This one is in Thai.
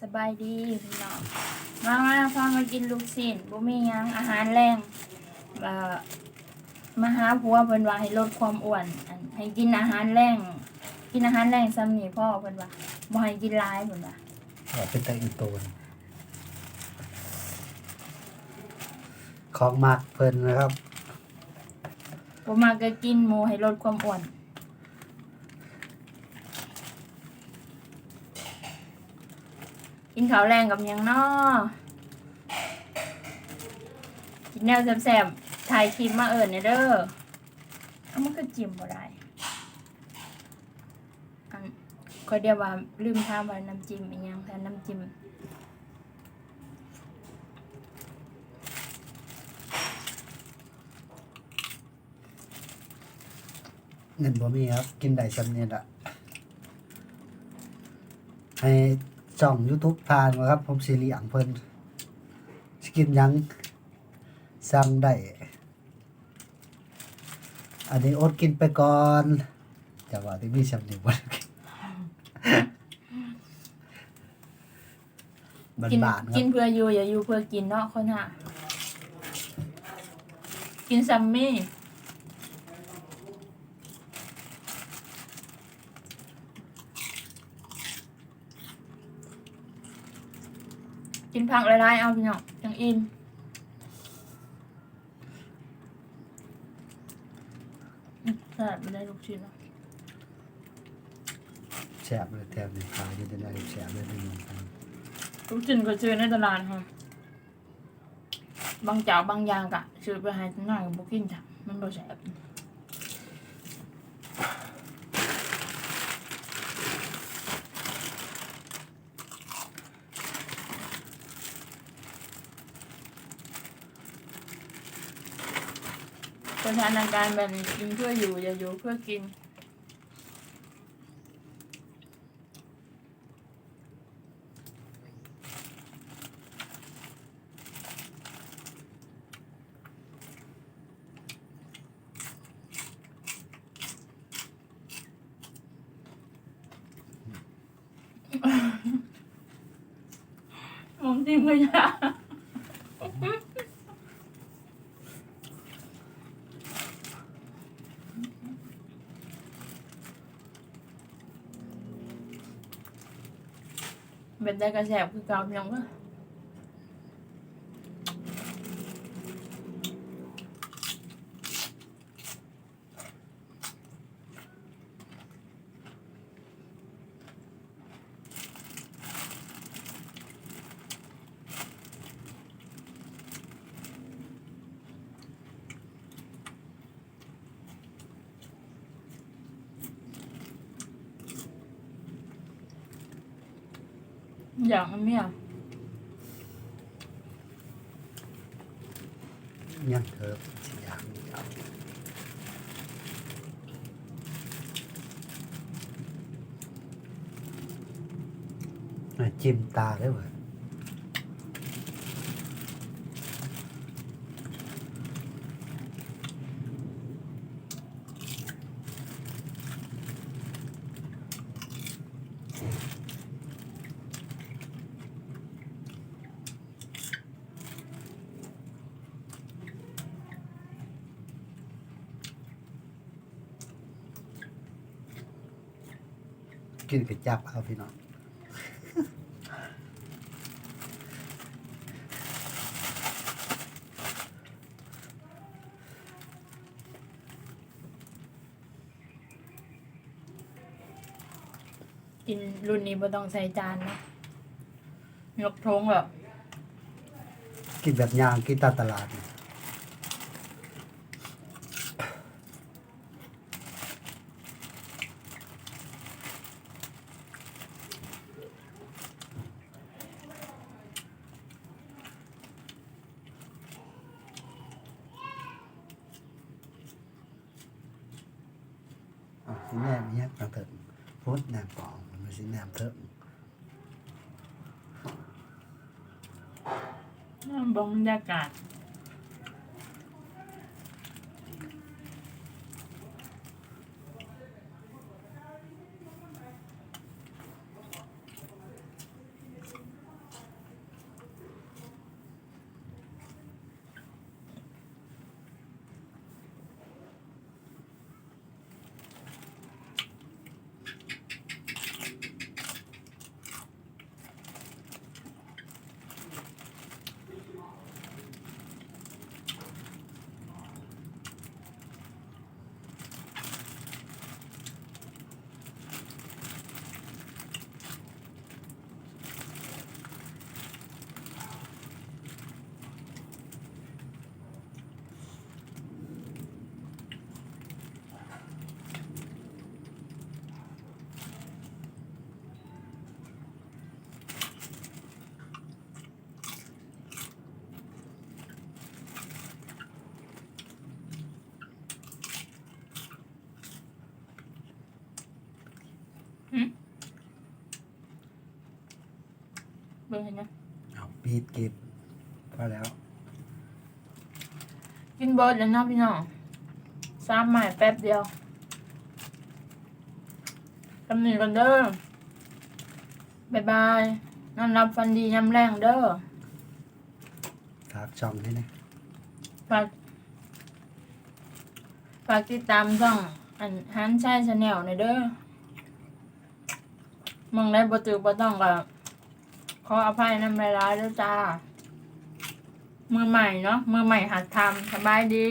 สบายดีพี่น้องมามาฟังมากินลูกชิ้นบ่มีหยังอาหารแรงเอ่อมาหาผัวเพิ่นว่าให้ลดความอ้วนอันให้กินอาหารแรงกินอาหารแรงซ้ำนี่พ่อเพิ่นว่าบ่ให้กินหลายเพิ่นว่าว่าเป็นแต่อีโตนของมักเพิ่นนะครับบ่มาก็กินหมูให้ลดความอ้วน กินข้าวแรงกับยังนอกินแนวแซ่บๆถ่ายคลิปมาเอิ้นเนี่ยเด้อเอามันก็จิ้มบ่ได้อันก็เดียวว่าลืมถามว่าน้ำจิ้มอีหยังแต่น้ำจิ้มเงินบ่มีครับ กินได้สำเนียดอะให้ จ่อง YouTube ผ่านมาครับ ผมสิเลี้ยงเพิ่นสิกินหยังสั่งได้ อันนี้อดกินไปก่อนจะว่าที่มีสำเนียงบ่ได้กินกินบ้านๆครักินบเพื่ออยู่อย่าอยู่เพื่อกินเนาะคนหากินซัมมี่ กินผักหลายๆเอาพี่น้องจังอินอืมแซ่บไม่ได้ลูกชิ้นเนาะแซ่บเลยแถมนี่ขายอยู่ได้แซ่บเลยพี่น้องครับลูกชิ้นก็ซื้อในตลาดค่ะบางเจ้าบางอย่างกะซื้อไปให้หน่อยบุกินจ้ะมันบ่แซ่บ สถานการณ์แบบนี้กินเพื่ออยู่อย่าอยู่เพื่อกิน ผมจริงไม่ยาก เป็นได้กระ อเกาเพียงก็อย่างอันเนี้ยยังเถอะสิอย่างนี้ครับอะจิ้มตาได้เว้ย กินกระจับเอาพี่น้องกินรุ่นนี้บ่ต้องใส่จานนะยกทงแบบกินแบบย่างกินตามตลาดนี่ สิแนมเนี้ยเราเถิงพุดแนมปองมันสิแนมเถิงบรรยากาศ เบิ่งเห็นนะเอาปีดกิบพอแล้ว กินเบิร์ดแล้วเนาะพี่น้องสามใหม่แป๊บเดียวกำหนีกันเด้อบายบายนอนรับฟันดียำแรงเด้อฝากช่องให้นะฝากฝากติดตามช่องอันฮันใช่ชาแนลในอยเด้อมองได้บ่ตือบ่ต้องก็ ขออภัยนำหลายๆเด้อจ้า มือใหม่เนาะ มือใหม่หัดทำสบายดี